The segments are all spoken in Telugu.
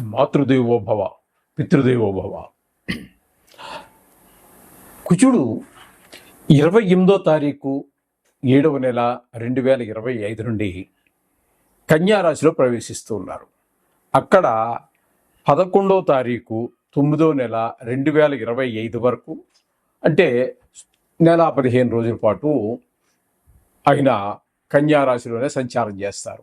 మాతృదేవోభవ పితృదేవోభవ కుచుడు ఇరవై ఎనిమిదో తారీఖు ఏడవ నెల రెండు వేల ఇరవై ఐదు నుండి కన్యారాశిలో ప్రవేశిస్తూ ఉన్నారు. అక్కడ పదకొండవ తారీఖు తొమ్మిదో నెల రెండు వేల ఇరవై ఐదు వరకు అంటే నెల పదిహేను రోజుల పాటు ఆయన కన్యారాశిలోనే సంచారం చేస్తారు.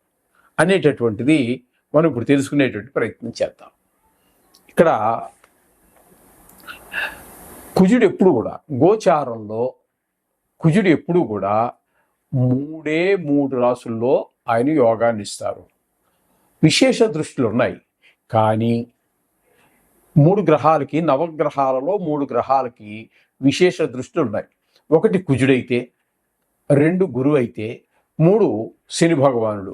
అనేటటువంటిది మనం ఇప్పుడు తెలుసుకునేటువంటి ప్రయత్నం చేద్దాం. ఇక్కడ కుజుడు ఎప్పుడు కూడా గోచారంలో కుజుడు ఎప్పుడు కూడా మూడే మూడు రాసుల్లో ఆయన యోగాన్ని ఇస్తారు. విశేష దృష్టిలు ఉన్నాయి. కానీ మూడు గ్రహాలకి నవగ్రహాలలో మూడు గ్రహాలకి విశేష దృష్టిలు ఉన్నాయి. ఒకటి కుజుడైతే రెండు గురువు అయితే మూడు శని భగవానుడు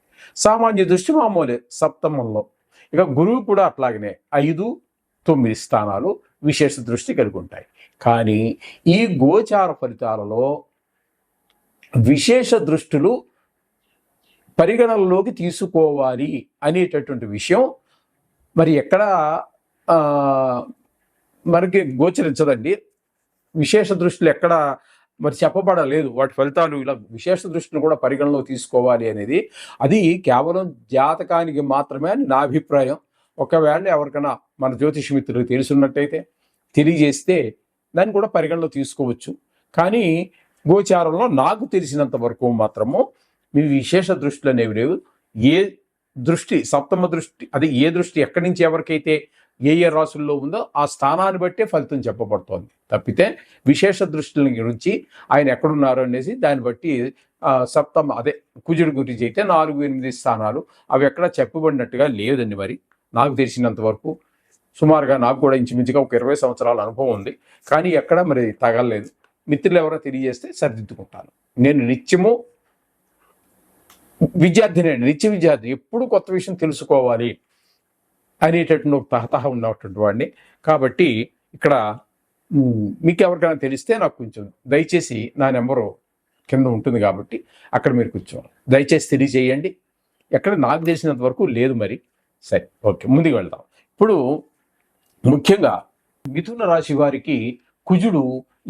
సామాన్య దృష్టి మామూలే సప్తమంలో. ఇక గురువు కూడా అట్లాగనే ఐదు తొమ్మిది స్థానాలు విశేష దృష్టి కలిగి ఉంటాయి. కానీ ఈ గోచార ఫలితాలలో విశేష దృష్టిలు పరిగణనలోకి తీసుకోవాలి అనేటటువంటి విషయం మరి ఎక్కడ మనకి గోచరించదండి. విశేష దృష్టిలు ఎక్కడ మరి చెప్పబడలేదు. వాటి ఫలితాలు ఇలా విశేష దృష్టిని కూడా పరిగణలో తీసుకోవాలి అనేది. అది కేవలం జాతకానికి మాత్రమే అని నా అభిప్రాయం. ఒకవేళ ఎవరికైనా మన జ్యోతిష మిత్రులు తెలుసున్నట్టయితే తెలియజేస్తే దాన్ని కూడా పరిగణలో తీసుకోవచ్చు. కానీ గోచారంలో నాకు తెలిసినంత వరకు మాత్రము మీ విశేష దృష్టిలు అనేవి లేవు. ఏ దృష్టి సప్తమ దృష్టి అది ఏ దృష్టి ఎక్కడి నుంచి ఎవరికైతే ఏ ఏ రాసుల్లో ఉందో ఆ స్థానాన్ని బట్టే ఫలితం చెప్పబడుతోంది. తప్పితే విశేష దృష్టిల గురించి ఆయన ఎక్కడున్నారు అనేసి దాన్ని బట్టి సప్తమ అదే కుజుడి గురించి అయితే నాలుగు ఎనిమిది స్థానాలు అవి ఎక్కడ చెప్పబడినట్టుగా లేదండి మరి. నాకు తెలిసినంత వరకు సుమారుగా నాకు కూడా ఇంచుమించుగా ఒక ఇరవై సంవత్సరాల అనుభవం ఉంది. కానీ ఎక్కడ మరి తగలలేదు. మిత్రులు ఎవరో తెలియజేస్తే సరిదిద్దుకుంటాను. నేను నిత్యము విద్యార్థిని నిత్య విద్యార్థి. ఎప్పుడు కొత్త విషయం తెలుసుకోవాలి. అనేటటువంటి ఒక తహతహ ఉన్నటువంటి వాడిని. కాబట్టి ఇక్కడ మీకు ఎవరికైనా తెలిస్తే నాకు కొంచెం దయచేసి నా నెంబరు కింద ఉంటుంది కాబట్టి అక్కడ మీరు కొంచెం దయచేసి తెలియజేయండి. ఎక్కడ నాకు తెలిసినంత వరకు లేదు మరి. సరే ఓకే ముందుకు వెళ్దాం. ఇప్పుడు ముఖ్యంగా మిథున రాశి వారికి కుజుడు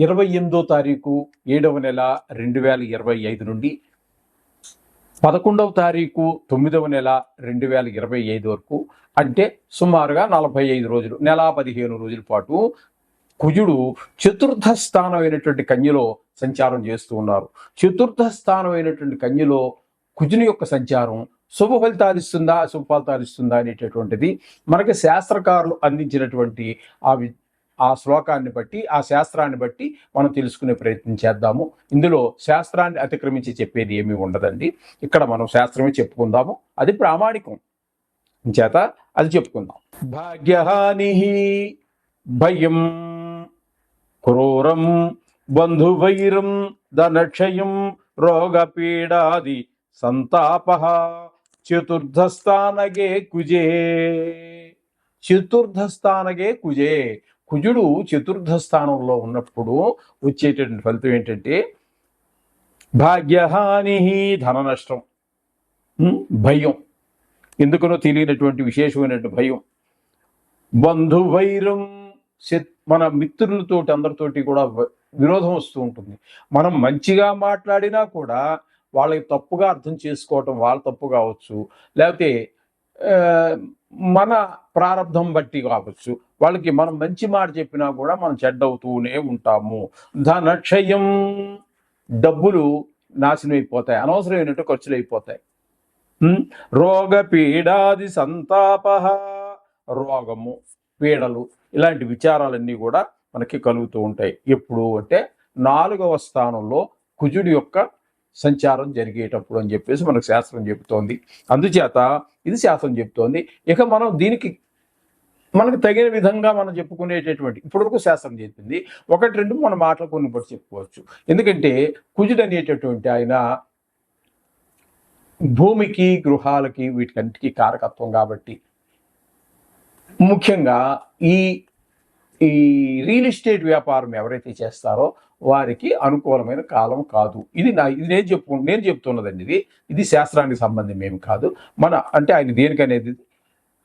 ఇరవై ఎనిమిదో తారీఖు ఏడవ నెల రెండు వేల ఇరవై ఐదు నుండి పదకొండవ తారీఖు తొమ్మిదవ నెల రెండు వేల ఇరవై ఐదు వరకు అంటే సుమారుగా నలభై ఐదు రోజులు నెల పదిహేను రోజుల పాటు కుజుడు చతుర్థ స్థానం అయినటువంటి కన్యలో సంచారం చేస్తూ ఉన్నారు. చతుర్థ స్థానం అయినటువంటి కన్యలో కుజుని యొక్క సంచారం శుభ ఫలితాలు ఇస్తుందా అశుభ ఫలితాలు ఇస్తుందా అనేటటువంటిది మనకి శాస్త్రకారులు అందించినటువంటి ఆ వి ఆ శ్లోకాన్ని బట్టి ఆ శాస్త్రాన్ని బట్టి మనం తెలుసుకునే ప్రయత్నం చేద్దాము. ఇందులో శాస్త్రాన్ని అతిక్రమించి చెప్పేది ఏమీ ఉండదండి. ఇక్కడ మనం శాస్త్రమే చెప్పుకుందాము. అది ప్రామాణికం. చేత అది చెప్పుకుందాం. భాగ్యహాని భయం క్రూరం బంధువైరం ధనక్షయం రోగపీడాది సంతాప చతుర్థస్థానగే కుజే. చతుర్థస్థానగే కుజే. కుజుడు చతుర్థ స్థానంలో ఉన్నప్పుడు వచ్చేటటువంటి ఫలితం ఏంటంటే భాగ్యహాని ధన నష్టం భయం. ఎందుకనో తెలియనటువంటి విశేషమైనటువంటి భయం. బంధువైరం మన మిత్రులతోటి అందరితోటి కూడా వినోదం విరోధం వస్తూ ఉంటుంది. మనం మంచిగా మాట్లాడినా కూడా వాళ్ళకి తప్పుగా అర్థం చేసుకోవటం వాళ్ళ తప్పు కావచ్చు. లేకపోతే మన ప్రారంధం బట్టి కావచ్చు వాళ్ళకి మనం మంచి మాట చెప్పినా కూడా మనం చెడ్డవుతూనే ఉంటాము. ధనక్షయం డబ్బులు నాశనం అయిపోతాయి అనవసరమైనట్టు ఖర్చులు అయిపోతాయి. రోగ పీడాది సంతాప రోగము పీడలు ఇలాంటి విచారాలన్నీ కూడా మనకి కలుగుతూ ఉంటాయి. ఎప్పుడు అంటే నాలుగవ స్థానంలో కుజుడి యొక్క సంచారం జరిగేటప్పుడు అని చెప్పేసి మనకు శాస్త్రం చెబుతోంది. అందుచేత ఇది శాస్త్రం చెబుతోంది. ఇక మనం దీనికి మనకు తగిన విధంగా మనం చెప్పుకునేటటువంటి ఇప్పటివరకు శాస్త్రం చెప్పింది. ఒకటి రెండు మన మాటలు కొన్ని బట్టి చెప్పుకోవచ్చు. ఎందుకంటే కుజుడు అనేటటువంటి ఆయన భూమికి గృహాలకి వీటికంటికి కారకత్వం కాబట్టి ముఖ్యంగా ఈ ఈ రియల్ ఎస్టేట్ వ్యాపారం ఎవరైతే చేస్తారో వారికి అనుకూలమైన కాలం కాదు. ఇది నా ఇది నేను చెప్పు నేను చెప్తున్నదండి ఇది. ఇది శాస్త్రానికి సంబంధం ఏమి కాదు. మన అంటే ఆయన దేనికనేది?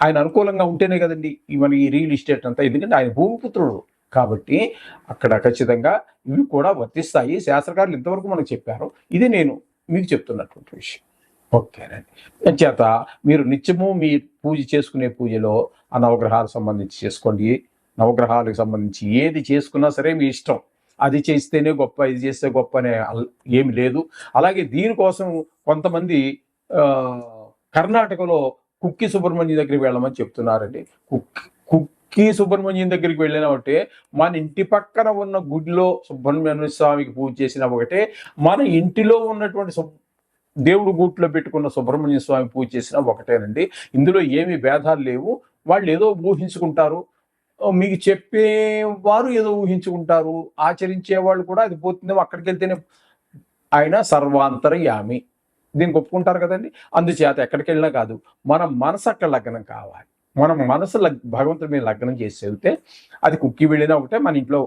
ఆయన అనుకూలంగా ఉంటేనే కదండి మన ఈ రియల్ ఎస్టేట్ అంతా. ఎందుకంటే ఆయన భూమిపుత్రుడు కాబట్టి అక్కడ ఖచ్చితంగా ఇవి కూడా వర్తిస్తాయి. శాస్త్రకారులు ఇంతవరకు మనకు చెప్పారు. ఇది నేను మీకు చెప్తున్నటువంటి విషయం. ఓకేనండి. చేత మీరు నిత్యము మీ పూజ చేసుకునే పూజలో ఆ నవగ్రహాలకు సంబంధించి చేసుకోండి. నవగ్రహాలకు సంబంధించి ఏది చేసుకున్నా సరే మీ ఇష్టం. అది చేస్తేనే గొప్ప ఇది చేస్తే గొప్ప అనే ఏమి లేదు. అలాగే దీనికోసం కొంతమంది కర్ణాటకలో కుక్కి సుబ్రహ్మణ్యం దగ్గరికి వెళ్ళమని చెప్తున్నారండి. కుక్ కుక్కి సుబ్రహ్మణ్యం దగ్గరికి వెళ్ళిన ఒకటే మన ఇంటి పక్కన ఉన్న గుడిలో సుబ్రహ్మణ్య స్వామికి పూజ చేసిన ఒకటే మన ఇంటిలో ఉన్నటువంటి దేవుడు గూట్లో పెట్టుకున్న సుబ్రహ్మణ్య స్వామి పూజ చేసిన ఒకటేనండి. ఇందులో ఏమి భేదాలు లేవు. వాళ్ళు ఏదో ఊహించుకుంటారు. మీకు చెప్పేవారు ఏదో ఊహించుకుంటారు. ఆచరించే వాళ్ళు కూడా అది పోతుందేమో అక్కడికి వెళ్తేనే ఆయన సర్వాంతర్యామి. దీనికి ఒప్పుకుంటారు కదండి? అందుచేత ఎక్కడికి వెళ్ళినా కాదు మన మనసు అక్కడ లగ్నం కావాలి. మనం మనసు లగ్ భగవంతుడి మీద లగ్నం చేసి వెళ్తే అది కుక్కి వెళ్ళినా ఒకటే మన ఇంట్లో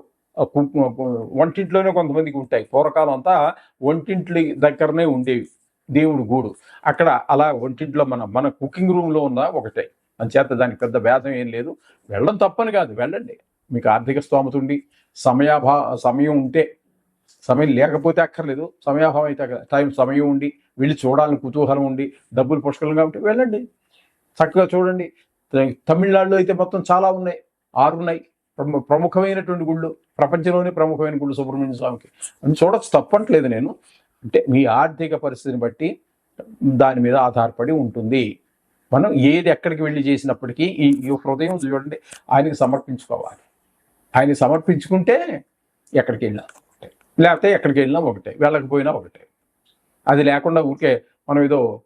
వంటింట్లోనే కొంతమందికి ఉంటాయి. పూర్వకాలం అంతా వంటింట్ల దగ్గరనే ఉండేవి దేవుడు గూడు. అక్కడ అలా వంటింట్లో మన మన కుకింగ్ రూమ్లో ఉన్న ఒకటే. అంచేత దానికి పెద్ద భేదం ఏం లేదు. వెళ్ళడం తప్పని కాదు వెళ్ళండి. మీకు ఆర్థిక స్తోమత ఉండి సమయాభా సమయం ఉంటే సమయం లేకపోతే అక్కర్లేదు. సమయాభావం అయితే టైం సమయం ఉండి వెళ్ళి చూడాలని కుతూహలం ఉండి డబ్బులు పుష్కలంగా ఉంటే వెళ్ళండి. చక్కగా చూడండి. తమిళనాడులో అయితే మొత్తం చాలా ఉన్నాయి. ఆరు ఉన్నాయి ప్రము- ప్రముఖమైనటువంటి గుళ్ళు ప్రపంచంలోనే ప్రముఖమైన గుళ్ళు సుబ్రహ్మణ్య స్వామికి. అని చూడొచ్చు తప్పట్లేదు నేను. అంటే మీ ఆర్థిక పరిస్థితిని బట్టి దాని మీద ఆధారపడి ఉంటుంది. మనం ఏది ఎక్కడికి వెళ్ళి చేసినప్పటికీ ఈ ఈ హృదయం చూడండి ఆయనకి సమర్పించుకోవాలి. ఆయన సమర్పించుకుంటే ఎక్కడికి వెళ్ళినా ఒకటే. లేకపోతే ఎక్కడికి వెళ్ళినా ఒకటే వెళ్ళకపోయినా ఒకటే. అది లేకుండా ఊరికే మనం ఏదో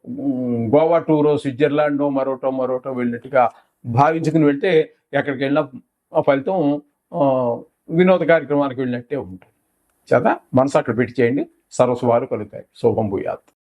గోవా టూరో స్విట్జర్లాండో మరోటో మరోటో వెళ్ళినట్టుగా భావించుకుని వెళ్తే ఎక్కడికి వెళ్ళినా ఆ ఫలితం వినోద కార్యక్రమానికి వెళ్ళినట్టే ఉంటుంది. కదా మనసు అక్కడ పెట్టి చేయండి. సర్వస్వాలు కలుగుతాయి. శోభం భూయాత్.